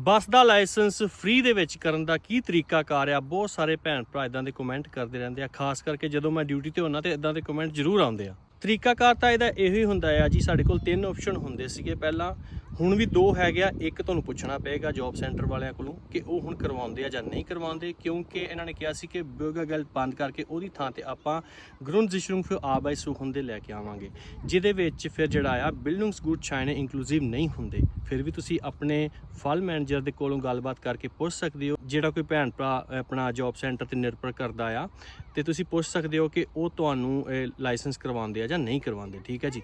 ਬੱਸ ਦਾ licence free ਦੇ ਵਿੱਚ ਕਰਨ ਦਾ ਕੀ ਤਰੀਕਾ ਕਾਰ ਆ? ਬਹੁਤ ਸਾਰੇ ਭੈਣ ਭਰਾ ਇਦਾਂ ਦੇ ਕਮੈਂਟ ਕਰਦੇ ਰਹਿੰਦੇ ਆ, ਖਾਸ ਕਰਕੇ ਜਦੋਂ ਮੈਂ ਡਿਊਟੀ ਤੇ ਹੁੰਨਾ ਤੇ ਇਦਾਂ ਦੇ ਕਮੈਂਟ ਜ਼ਰੂਰ ਆਉਂਦੇ ਆ। ਤਰੀਕਾਕਾਰ ਤਾਂ ਇਹਦਾ ਇਹੋ ਹੀ ਹੁੰਦਾ ਆ ਜੀ, ਸਾਡੇ ਕੋਲ ਤਿੰਨ ਆਪਸ਼ਨ ਹੁੰਦੇ ਸੀਗੇ। ਪਹਿਲਾਂ ਹੁਣ ਵੀ ਦੋ ਹੈਗੇ ਆ, ਇੱਕ ਤੁਹਾਨੂੰ ਪੁੱਛਣਾ ਪਏਗਾ ਜੌਬ ਸੈਂਟਰ ਵਾਲਿਆਂ ਕੋਲੋਂ ਕਿ ਉਹ ਹੁਣ ਕਰਵਾਉਂਦੇ ਆ ਜਾਂ ਨਹੀਂ ਕਰਵਾਉਂਦੇ, ਕਿਉਂਕਿ ਇਹਨਾਂ ਨੇ ਕਿਹਾ ਸੀ ਕਿ ਬਰਗਰ ਗੱਲ ਬੰਦ ਕਰਕੇ ਉਹਦੀ ਥਾਂ ਤੇ ਆਪਾਂ Grundsicherung für Arbeitssuchende ਦੇ ਲੈ ਕੇ ਆਵਾਂਗੇ। ਜਿਹਦੇ ਵਿੱਚ ਫਿਰ ਜਿਹੜਾ ਆ ਬਿਲਡਿੰਗਸ ਗੁੱਡ Bildungsgutscheine ਇਨਕਲੂਸਿਵ ਨਹੀਂ ਹੁੰਦੇ। ਫਿਰ ਵੀ ਤੁਸੀਂ ਆਪਣੇ ਫਲ ਮੈਨੇਜਰ ਦੇ ਕੋਲੋਂ ਗੱਲਬਾਤ ਕਰਕੇ ਪੁੱਛ ਸਕਦੇ ਹੋ, ਜਿਹੜਾ ਕੋਈ ਭੈਣ ਭਰਾ ਆਪਣਾ ਜੌਬ ਸੈਂਟਰ ਤੇ ਨਿਰਭਰ ਕਰਦਾ ਆ, ਤੇ ਤੁਸੀਂ ਪੁੱਛ ਸਕਦੇ ਹੋ ਕਿ ਉਹ ਤੁਹਾਨੂੰ ਲਾਇਸੈਂਸ ਕਰਵਾਉਂਦੇ ਆ ਜਾਂ ਨਹੀਂ ਕਰਵਾਉਂਦੇ, ਠੀਕ ਹੈ ਜੀ?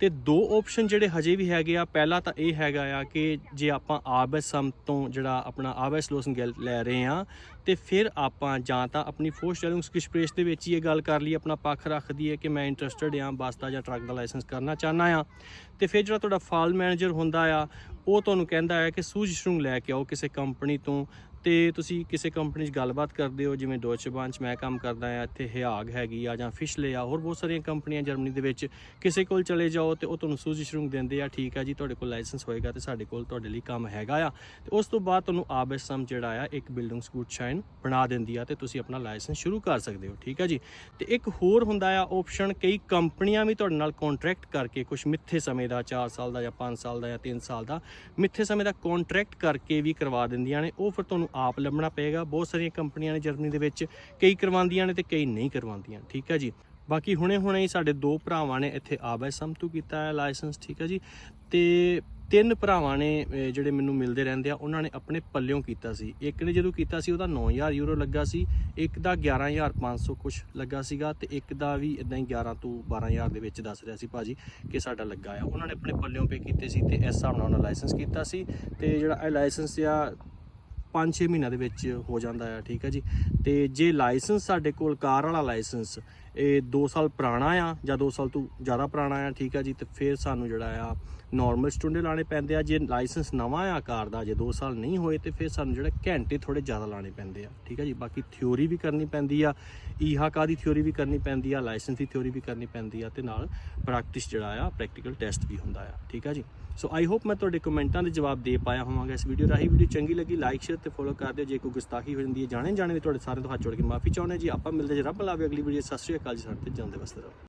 ਤੇ ਦੋ ਆਪਸ਼ਨ ਜਿਹੜੇ ਹਜੇ ਵੀ ਹੈਗੇ ਆ, ਪਹਿਲਾ ਤਾਂ ਇਹ ਹੈਗਾ ਆ ਕਿ ਜੇ ਆਪਾਂ ਆਬੈਸਮ ਤੋਂ ਜਿਹੜਾ ਆਪਣਾ ਆਬੈਸਲੋਸਨ ਗੈਲ ਲੈ ਰਹੇ ਆ, ਤੇ ਫਿਰ ਆਪਾਂ ਜਾਂ ਤਾਂ ਆਪਣੀ ਫੋਰਸਟੈਲਿੰਗਸਕਿਸਪ੍ਰੇਸ ਦੇ ਵਿੱਚ ਹੀ ਇਹ ਗੱਲ ਕਰ ਲਈ, ਆਪਣਾ ਪੱਖ ਰੱਖਦੀ ਹੈ ਕਿ ਮੈਂ ਇੰਟਰਸਟਿਡ ਆ ਬੱਸ ਦਾ ਜਾਂ ਟਰੱਕ ਦਾ ਲਾਇਸੈਂਸ ਕਰਨਾ ਚਾਹਨਾ ਆ। ਤੇ ਫਿਰ ਜਿਹੜਾ ਤੁਹਾਡਾ ਫਾਲ ਮੈਨੇਜਰ ਹੁੰਦਾ ਆ, ਉਹ ਤੁਹਾਨੂੰ ਕਹਿੰਦਾ ਹੈ ਕਿ ਸੂਝ ਸੂਝਸ਼ਰੂੰਗ ਲੈ ਕੇ ਆਓ ਕਿਸੇ ਕੰਪਨੀ ਤੋਂ ਤੇ ਤੁਸੀਂ ਕਿਸੇ ਕੰਪਨੀ 'ਚ ਗੱਲਬਾਤ ਕਰਦੇ ਹੋ, ਜਿਵੇਂ ਡੋਇਚੇ ਬਾਂਚ 'ਚ ਮੈਂ ਕੰਮ ਕਰਦਾ ਆ ਇੱਥੇ ਹਿਆਗ ਹੈਗੀ ਆ ਜਾਂ ਫਿਸ਼ਲੇ ਆ, ਹੋਰ ਬਹੁਤ ਸਾਰੀਆਂ ਕੰਪਨੀਆਂ ਜਰਮਨੀ ਦੇ ਵਿੱਚ, ਕਿਸੇ ਕੋਲ ਚਲੇ ਜਾਓ ਤੇ ਉਹ ਤੁਹਾਨੂੰ ਸੂਝਸ਼ਰੂੰਗ ਦਿੰਦੇ ਆ, ਠੀਕ ਆ ਜੀ, ਤੁਹਾਡੇ ਕੋਲ ਲਾਇਸੈਂਸ ਹੋਏਗਾ ਤੇ ਸਾਡੇ ਕੋਲ ਤੁਹਾਡੇ ਲਈ ਕੰਮ ਹੈਗਾ ਆ। ਤੇ ਉਸ ਤੋਂ ਬਾਅਦ ਤੁਹਾਨੂੰ ਆਬਐਸਐਮ ਜਿਹੜਾ ਆ, ਇੱਕ ਬਿਲਡਿੰਗ ਸਕੂਟ ਸ਼ਾਈਨ ਬਣਾ ਦਿੰਦੀ ਆ ਤੇ ਤੁਸੀਂ ਆਪਣਾ ਲਾਇਸੈਂਸ ਸ਼ੁਰੂ ਕਰ ਸਕਦੇ ਹੋ, ਠੀਕ ਆ ਜੀ। ਤੇ ਇੱਕ ਹੋਰ ਹੁੰਦਾ ਆ ਆਪਸ਼ਨ ਕਈ ਕੰਪਨੀਆਂ ਵੀ ਤੁਹਾਡੇ ਨਾਲ ਕੰਟਰੈਕਟ ਕਰਕੇ ਕੁਝ ਮਿੱਥੇ ਸਮੇਂ ਦਾ 4 ਸਾਲ ਦਾ ਜਾਂ 5 ਸਾਲ ਦਾ ਜਾਂ 3 ਸਾਲ ਦਾ, ਮਿੱਥੇ ਸਮੇਂ ਦਾ ਕੰਟਰੈਕਟ ਕਰਕੇ ਵੀ ਕਰਵਾ ਦਿੰਦੀਆਂ ਨੇ, ਉਹ ਫਿਰ ਤੁਹਾਨੂੰ ਆਪ ਲੱਭਣਾ ਪਏਗਾ। ਬਹੁਤ ਸਾਰੀਆਂ ਕੰਪਨੀਆਂ ਨੇ ਜਰਮਨੀ ਦੇ ਵਿੱਚ ਕਈ ਕਰਵਾਉਂਦੀਆਂ ਨੇ ਤੇ ਕਈ ਨਹੀਂ ਕਰਵਾਉਂਦੀਆਂ। ਠੀਕ ਹੈ ਜੀ? ਬਾਕੀ ਹੁਣੇ ਹੁਣੇ ਹੀ ਸਾਡੇ ਦੋ ਭਰਾਵਾਂ ਨੇ ਇੱਥੇ ਆਬੈਸਮ ਤੋਂ ਕੀਤਾ ਹੈ ਲਾਇਸੈਂਸ, ਠੀਕ ਹੈ ਜੀ? ਤੇ ਤਿੰਨ ਭਰਾਵਾਂ ਨੇ ਜਿਹੜੇ ਮੈਨੂੰ ਮਿਲਦੇ ਰਹਿੰਦੇ ਆ, ਉਹਨਾਂ ਨੇ ਆਪਣੇ ਪੱਲਿਓਂ ਕੀਤਾ ਸੀ। ਇੱਕ ਨੇ ਜਦੋਂ ਕੀਤਾ ਸੀ, ਉਹਦਾ 9000 ਯੂਰੋ ਲੱਗਾ ਸੀ। ਇੱਕ ਦਾ 11500 ਕੁਝ ਲੱਗਾ ਸੀਗਾ ਤੇ ਇੱਕ ਦਾ ਵੀ ਇਦਾਂ ਹੀ 11 ਤੋਂ 12000 ਦੇ ਵਿੱਚ ਦੱਸ ਰਿਹਾ ਸੀ ਭਾਜੀ ਕਿ ਸਾਡਾ ਲੱਗਾ ਆ। ਉਹਨਾਂ ਨੇ ਆਪਣੇ ਪੱਲਿਓਂ ਪੇ ਕੀਤੇ ਸੀ ਤੇ ਇਸ ਹਿਸਾਬ ਨਾਲ ਉਹਨਾਂ ਲਾਇਸੈਂਸ ਕੀਤਾ ਸੀ। ਤੇ ਜਿਹੜਾ ਇਹ ਲਾਇਸੈਂਸ ਆ 5-6 ਮਹੀਨਿਆਂ ਦੇ ਵਿੱਚ ਹੋ ਜਾਂਦਾ ਆ, ਠੀਕ ਹੈ ਜੀ। ਤੇ ਜੇ ਲਾਇਸੈਂਸ ਸਾਡੇ ਕੋਲ ਕਾਰ ਵਾਲਾ ਲਾਇਸੈਂਸ, ਇਹ 2 ਸਾਲ ਪੁਰਾਣਾ ਆ ਜਾਂ 2 ਸਾਲ ਤੋਂ ਜ਼ਿਆਦਾ ਪੁਰਾਣਾ ਆ, ਠੀਕ ਆ ਜੀ, ਤੇ ਫਿਰ ਸਾਨੂੰ ਜਿਹੜਾ ਆ ਨਾਰਮਲ ਸਟੂਡੇ ਲਾਣੇ ਪੈਂਦੇ ਆ। ਜੇ ਲਾਇਸੈਂਸ ਨਵਾਂ ਆ ਕਾਰ ਦਾ, ਜੇ 2 ਸਾਲ ਨਹੀਂ ਹੋਏ, ਤੇ ਫਿਰ ਸਾਨੂੰ ਜਿਹੜਾ ਘੰਟੇ ਥੋੜੇ ਜ਼ਿਆਦਾ ਲਾਣੇ ਪੈਂਦੇ ਆ, ਠੀਕ ਆ ਜੀ। ਬਾਕੀ ਥਿਉਰੀ ਵੀ ਕਰਨੀ ਪੈਂਦੀ ਆ, ਈਹਾਕਾ ਦੀ ਥਿਉਰੀ ਵੀ ਕਰਨੀ ਪੈਂਦੀ ਆ, ਲਾਇਸੈਂਸ ਦੀ ਥਿਉਰੀ ਵੀ ਕਰਨੀ ਪੈਂਦੀ ਆ, ਤੇ ਨਾਲ ਪ੍ਰੈਕਟਿਸ ਜਿਹੜਾ ਆ ਪ੍ਰੈਕਟੀਕਲ ਟੈਸਟ ਵੀ ਹੁੰਦਾ ਆ, ਠੀਕ ਆ ਜੀ। ਸੋ ਆਈ ਹੋਪ ਮੈਂ ਤੁਹਾਡੇ ਕਮੈਂਟਾਂ ਦੇ ਜਵਾਬ ਦੇ ਪਾਇਆ ਹੋਵਾਂਗਾ ਇਸ ਵੀਡੀਓ ਰਾਹੀਂ। ਵੀਡੀਓ ਚੰਗੀ ਲੱਗੀ ਲਾਈਕ ਸ਼ੇਅਰ ਤੇ ਫੋਲੋ ਕਰ ਦਿਓ ਜੇ ਕੋਈ ਗੁਸਤਾਖੀ ਹੋ ਜਾਂਦੀ ਹੈ ਜਾਣੇ ਜਾਣੇ ਵੀ ਤੁਹਾਡੇ ਸਾਰਿਆਂ ਤੋਂ ਹੱਥ ਜੋੜ ਕੇ ਮਾਫੀ ਚਾਹੁੰਦੇ ਜੀ। ਆਪਾਂ ਮਿਲਦੇ ਜੀ ਰੱਬ ਲਾਵੇ ਅਗਲੀ ਵੀਡੀਓ ਸਤਿ ਸ਼੍ਰੀ ਅਕਾਲ ਜੀ, ਸਾਡੇ ਤੇ ਜਾਂਦੇ ਵਸਦੇ ਰਹੋ।